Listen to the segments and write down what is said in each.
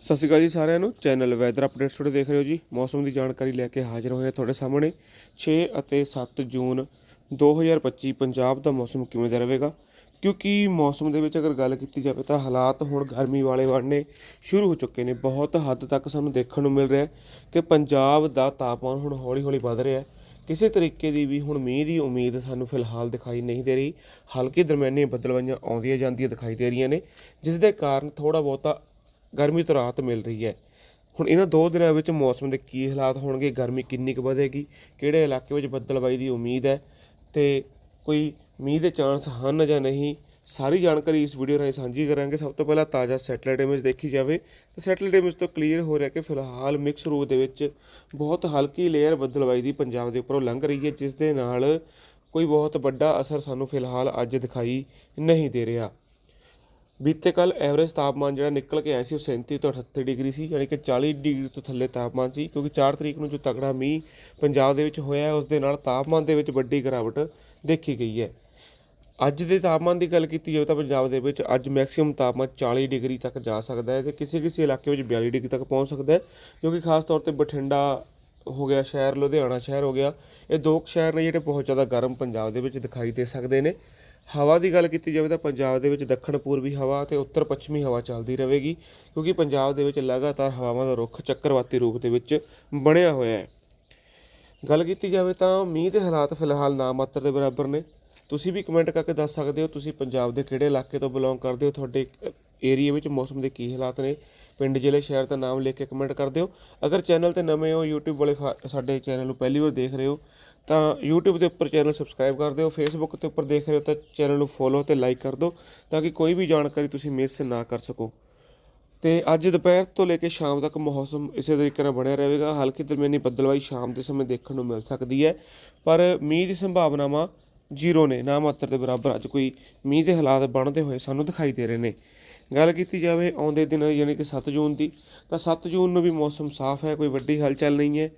ਸਤਿ ਸ਼੍ਰੀ ਅਕਾਲ ਜੀ ਸਾਰਿਆਂ ਨੂੰ। ਚੈਨਲ ਵੈਦਰ ਅਪਡੇਟਸ ਤੁਹਾਡੇ ਦੇਖ ਰਹੇ ਹੋ ਜੀ। ਮੌਸਮ ਦੀ ਜਾਣਕਾਰੀ ਲੈ ਕੇ ਹਾਜ਼ਰ ਹੋਏ ਹਾਂ ਤੁਹਾਡੇ ਸਾਹਮਣੇ। 6 ਅਤੇ 7 ਜੂਨ 2025 ਪੰਜਾਬ ਦਾ ਮੌਸਮ ਕਿਵੇਂ ਦਾ ਰਹੇਗਾ? ਕਿਉਂਕਿ ਮੌਸਮ ਦੇ ਵਿੱਚ ਅਗਰ ਗੱਲ ਕੀਤੀ ਜਾਵੇ ਤਾਂ ਹਾਲਾਤ ਹੁਣ ਗਰਮੀ ਵਾਲੇ ਬਣਨੇ ਸ਼ੁਰੂ ਹੋ ਚੁੱਕੇ ਨੇ। ਬਹੁਤ ਹੱਦ ਤੱਕ ਸਾਨੂੰ ਦੇਖਣ ਨੂੰ ਮਿਲ ਰਿਹਾ ਹੈ ਕਿ ਪੰਜਾਬ ਦਾ ਤਾਪਮਾਨ ਹੁਣ ਹੌਲੀ-ਹੌਲੀ ਵੱਧ ਰਿਹਾ ਹੈ। ਕਿਸੇ ਤਰੀਕੇ ਦੀ ਵੀ ਹੁਣ ਮੀਂਹ ਦੀ ਉਮੀਦ ਸਾਨੂੰ ਫਿਲਹਾਲ ਦਿਖਾਈ ਨਹੀਂ ਦੇ ਰਹੀ। ਹਲਕੀ ਦਰਮਿਆਨੀ ਬੱਦਲਵਾਈਆਂ ਆਉਂਦੀਆਂ ਜਾਂਦੀਆਂ ਦਿਖਾਈ ਦੇ ਰਹੀਆਂ ਨੇ, ਜਿਸ ਦੇ ਕਾਰਨ ਥੋੜਾ ਬਹੁਤਾ ਗਰਮੀ ਤੋਂ ਰਾਹਤ ਮਿਲ ਰਹੀ ਹੈ। ਹੁਣ ਇਹਨਾਂ ਦੋ ਦਿਨਾਂ ਵਿੱਚ ਮੌਸਮ ਦੇ ਕੀ ਹਾਲਾਤ ਹੋਣਗੇ, ਗਰਮੀ ਕਿੰਨੀ ਕੁ ਵਧੇਗੀ, ਕਿਹੜੇ ਇਲਾਕੇ ਵਿੱਚ ਬੱਦਲਬਾਈ ਦੀ ਉਮੀਦ ਹੈ ਤੇ ਕੋਈ ਮੀਂਹ ਦੇ ਚਾਂਸ ਹਨ ਜਾਂ ਨਹੀਂ, ਸਾਰੀ ਜਾਣਕਾਰੀ ਇਸ ਵੀਡੀਓ ਰਾਹੀਂ ਸਾਂਝੀ ਕਰਾਂਗੇ। ਸਭ ਤੋਂ ਪਹਿਲਾਂ ਤਾਜ਼ਾ ਸੈਟਲਾਈਟ ਇਮੇਜ ਦੇਖੀ ਜਾਵੇ ਤਾਂ ਸੈਟਲਾਈਟ ਇਮੇਜ ਤੋਂ ਕਲੀਅਰ ਹੋ ਰਿਹਾ ਕਿ ਫਿਲਹਾਲ ਮਿਕਸ ਰੂਪ ਦੇ ਵਿੱਚ ਬਹੁਤ ਹਲਕੀ ਲੇਅਰ ਬੱਦਲਬਾਈ ਦੀ ਪੰਜਾਬ ਦੇ ਉੱਪਰੋਂ ਲੰਘ ਰਹੀ ਹੈ, ਜਿਸ ਦੇ ਨਾਲ ਕੋਈ ਬਹੁਤ ਵੱਡਾ ਅਸਰ ਸਾਨੂੰ ਫਿਲਹਾਲ ਅੱਜ ਦਿਖਾਈ ਨਹੀਂ ਦੇ ਰਿਹਾ। ਬੀਤੇ ਕੱਲ ਐਵਰੇਜ ਤਾਪਮਾਨ ਜਿਹੜਾ ਨਿਕਲ ਕੇ ਆਇਆ ਸੀ ਉਹ 37 ਤੋਂ 38 ਡਿਗਰੀ ਸੀ, ਯਾਨੀ ਕਿ 40 ਡਿਗਰੀ ਤੋਂ ਥੱਲੇ ਤਾਪਮਾਨ ਸੀ, ਕਿਉਂਕਿ 4 ਤਰੀਕ ਨੂੰ ਜੋ ਤਗੜਾ ਮੀਂਹ ਪੰਜਾਬ ਦੇ ਵਿੱਚ ਹੋਇਆ ਉਸ ਦੇ ਨਾਲ ਤਾਪਮਾਨ ਦੇ ਵਿੱਚ ਵੱਡੀ ਗਿਰਾਵਟ ਦੇਖੀ ਗਈ ਹੈ। ਅੱਜ ਦੇ ਤਾਪਮਾਨ ਦੀ ਗੱਲ ਕੀਤੀ ਜਾਵੇ ਤਾਂ ਪੰਜਾਬ ਦੇ ਵਿੱਚ ਅੱਜ ਮੈਕਸਿਮਮ ਤਾਪਮਾਨ 40 ਡਿਗਰੀ ਤੱਕ ਜਾ ਸਕਦਾ ਹੈ ਤੇ ਕਿਸੇ ਕਿਸੇ ਇਲਾਕੇ ਵਿੱਚ 42 ਡਿਗਰੀ ਤੱਕ ਪਹੁੰਚ ਸਕਦਾ ਹੈ ਕਿਉਂਕਿ ਖਾਸ ਤੌਰ ਤੇ ਬਠਿੰਡਾ ਹੋ ਗਿਆ, ਸ਼ਹਿਰ ਲੁਧਿਆਣਾ ਸ਼ਹਿਰ ਹੋ ਗਿਆ। ਇਹ ਦੋ ਕੁ ਸ਼ਹਿਰ ਨੇ ਜਿਹੜੇ ਬਹੁਤ ਜ਼ਿਆਦਾ ਗਰਮ ਪੰਜਾਬ ਦੇ ਵਿੱਚ ਦਿਖਾਈ ਦੇ ਸਕਦੇ ਨੇ। ਹਵਾ ਦੀ ਗੱਲ ਕੀਤੀ ਜਾਵੇ ਤਾਂ ਪੰਜਾਬ ਦੇ ਵਿੱਚ ਦੱਖਣ ਪੂਰਬੀ ਹਵਾ ਤੇ ਉੱਤਰ ਪੱਛਮੀ ਹਵਾ ਚੱਲਦੀ ਰਹੇਗੀ, ਕਿਉਂਕਿ ਪੰਜਾਬ ਦੇ ਵਿੱਚ ਲਗਾਤਾਰ ਹਵਾਵਾਂ ਦਾ ਰੁੱਖ ਚੱਕਰਵਾਤੀ ਰੂਪ ਦੇ ਵਿੱਚ ਬਣਿਆ ਹੋਇਆ ਹੈ। ਗੱਲ ਕੀਤੀ ਜਾਵੇ ਤਾਂ ਮੀਂਹ ਦੇ ਹਾਲਾਤ ਫਿਲਹਾਲ ਨਾ ਮਾਤਰ ਦੇ ਬਰਾਬਰ ਨੇ। ਤੁਸੀਂ ਵੀ ਕਮੈਂਟ ਕਰਕੇ ਦੱਸ ਸਕਦੇ ਹੋ, ਤੁਸੀਂ ਪੰਜਾਬ ਦੇ ਕਿਹੜੇ ਇਲਾਕੇ ਤੋਂ ਬਿਲੋਂਗ ਕਰਦੇ ਹੋ, ਤੁਹਾਡੇ ਏਰੀਆ ਵਿੱਚ ਮੌਸਮ ਦੇ ਕੀ ਹਾਲਾਤ ਨੇ, ਪਿੰਡ, ਜ਼ਿਲ੍ਹੇ, ਸ਼ਹਿਰ ਦਾ ਨਾਮ ਲਿਖ ਕੇ ਕਮੈਂਟ ਕਰ ਦਿਓ। ਅਗਰ ਚੈਨਲ ਤੇ ਨਵੇਂ ਹੋ, YouTube ਵਾਲੇ ਫਾ- ਸਾਡੇ ਚੈਨਲ ਨੂੰ ਪਹਿਲੀ ਵਾਰ ਦੇਖ ਰਹੇ ਹੋ, ਤਾਂ YouTube ਦੇ ਉੱਪਰ ਚੈਨਲ ਸਬਸਕ੍ਰਾਈਬ ਕਰ ਦਿਓ। Facebook ਤੇ ਉੱਪਰ ਦੇਖ ਰਹੇ ਹੋ ਤਾਂ ਚੈਨਲ ਨੂੰ ਫੋਲੋ ਤੇ ਲਾਈਕ ਕਰ ਦਿਓ, ਤਾਂ ਕਿ ਕੋਈ ਵੀ ਜਾਣਕਾਰੀ ਤੁਸੀਂ ਮਿਸ ਨਾ ਕਰ ਸਕੋ। ਤੇ ਅੱਜ ਦੁਪਹਿਰ ਤੋਂ ਲੈ ਕੇ ਸ਼ਾਮ ਤੱਕ ਮੌਸਮ ਇਸੇ ਤਰੀਕੇ ਨਾਲ ਬਣਿਆ ਰਹੇਗਾ। ਹਲਕੀ ਦਰਮਿਆਨੀ ਬੱਦਲਵਾਈ ਸ਼ਾਮ ਦੇ ਸਮੇਂ ਦੇਖਣ ਨੂੰ ਮਿਲ ਸਕਦੀ ਹੈ, ਪਰ ਮੀਂਹ ਦੀ ਸੰਭਾਵਨਾਵਾਂ ਜ਼ੀਰੋ ਨੇ। ਨਾ ਮਾਤਰ ਦੇ ਬਰਾਬਰ ਅੱਜ ਕੋਈ ਮੀਂਹ ਦੇ ਹਾਲਾਤ ਬਣਦੇ ਹੋਏ ਸਾਨੂੰ ਦਿਖਾਈ ਦੇ ਰਹੇ ਨੇ। ਗੱਲ ਕੀਤੀ ਜਾਵੇ ਆਉਂਦੇ ਦਿਨ ਯਾਨੀ ਕਿ 7 ਜੂਨ ਦੀ, ਤਾਂ 7 ਜੂਨ ਨੂੰ ਵੀ ਮੌਸਮ ਸਾਫ਼ ਹੈ, ਕੋਈ ਵੱਡੀ ਹਲਚਲ ਨਹੀਂ ਹੈ।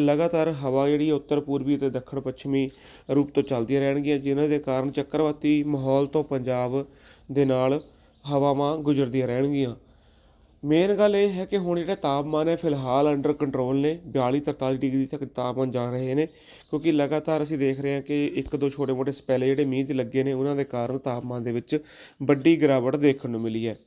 ਲਗਾਤਾਰ ਹਵਾ ਜਿਹੜੀ ਹੈ ਉੱਤਰ, ਪੂਰਬੀ ਤੇ ਦੱਖਣ ਪੱਛਮੀ ਰੂਪ ਤੋਂ ਚੱਲਦੀਆਂ ਰਹਿਣਗੀਆਂ, ਜਿਨ੍ਹਾਂ ਦੇ ਕਾਰਨ ਚੱਕਰਵਾਤੀ ਮਾਹੌਲ ਤੋਂ ਪੰਜਾਬ ਦੇ ਨਾਲ ਹਵਾਵਾਂ ਗੁਜ਼ਰਦੀਆਂ ਰਹਿਣਗੀਆਂ। ਮੇਨ ਗੱਲ ਇਹ ਹੈ ਕਿ ਹੁਣ ਜਿਹੜਾ ਤਾਪਮਾਨ ਹੈ, ਫਿਲਹਾਲ ਅੰਡਰ ਕੰਟਰੋਲ ਨੇ 42 43 ਡਿਗਰੀ ਤੱਕ ਤਾਪਮਾਨ ਜਾ ਰਹੇ ਨੇ, ਕਿਉਂਕਿ ਲਗਾਤਾਰ ਅਸੀਂ ਦੇਖ ਰਹੇ ਹਾਂ ਕਿ ਇੱਕ ਦੋ ਛੋਟੇ ਮੋਟੇ ਸਪੈਲੇ ਜਿਹੜੇ ਮੀਂਹ ਤੇ ਲੱਗੇ ਨੇ, ਉਹਨਾਂ ਦੇ ਕਾਰਨ ਤਾਪਮਾਨ ਦੇ ਵਿੱਚ ਵੱਡੀ ਗਿਰਾਵਟ ਦੇਖਣ ਨੂੰ ਮਿਲੀ ਹੈ।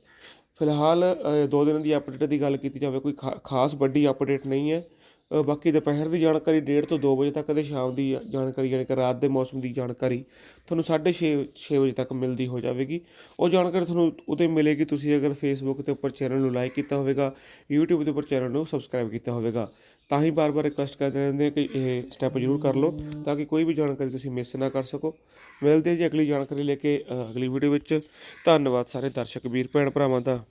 ਫਿਲਹਾਲ ਦੋ ਦਿਨਾਂ ਦੀ ਅਪਡੇਟ ਦੀ ਗੱਲ ਕੀਤੀ ਜਾਵੇ, ਕੋਈ ਖਾ- ਖਾਸ ਵੱਡੀ ਅਪਡੇਟ ਨਹੀਂ ਹੈ। ਬਾਕੀ ਦੁਪਹਿਰ ਦੀ ਜਾਣਕਾਰੀ 1:30 ਤੋਂ 2 ਵਜੇ ਤੱਕ ਅਤੇ ਸ਼ਾਮ ਦੀ ਜਾਣਕਾਰੀ ਯਾਨੀ ਕਿ ਰਾਤ ਦੇ ਮੌਸਮ ਦੀ ਜਾਣਕਾਰੀ ਤੁਹਾਨੂੰ 6:30 6 ਵਜੇ ਤੱਕ ਮਿਲਦੀ ਹੋ ਜਾਵੇਗੀ। ਉਹ ਜਾਣਕਾਰੀ ਤੁਹਾਨੂੰ ਉਦੋਂ ਮਿਲੇਗੀ, ਤੁਸੀਂ ਅਗਰ ਫੇਸਬੁੱਕ ਤੇ ਉੱਪਰ ਚੈਨਲ ਨੂੰ ਲਾਈਕ ਕੀਤਾ ਹੋਵੇਗਾ, YouTube ਦੇ ਉੱਪਰ ਚੈਨਲ ਨੂੰ ਸਬਸਕ੍ਰਾਈਬ ਕੀਤਾ ਹੋਵੇਗਾ, ਤਾਂ ਹੀ ਬਾਰ-ਬਾਰ ਰਿਕੁਐਸਟ ਕਰਦੇ ਰਹਿੰਦੇ ਹਾਂ ਕਿ ਇਹ ਸਟੈਪ ਜ਼ਰੂਰ ਕਰ ਲਓ, ਤਾਂ ਕਿ ਕੋਈ ਵੀ ਜਾਣਕਾਰੀ ਤੁਸੀਂ ਮਿਸ ਨਾ ਕਰ ਸਕੋ। ਮਿਲਦੇ ਹਾਂ ਜੀ ਅਗਲੀ ਜਾਣਕਾਰੀ ਲੈ ਕੇ ਅਗਲੀ ਵੀਡੀਓ ਵਿੱਚ। ਧੰਨਵਾਦ ਸਾਰੇ ਦਰਸ਼ਕ, ਵੀਰ, ਭੈਣ, ਭਰਾਵਾਂ ਦਾ।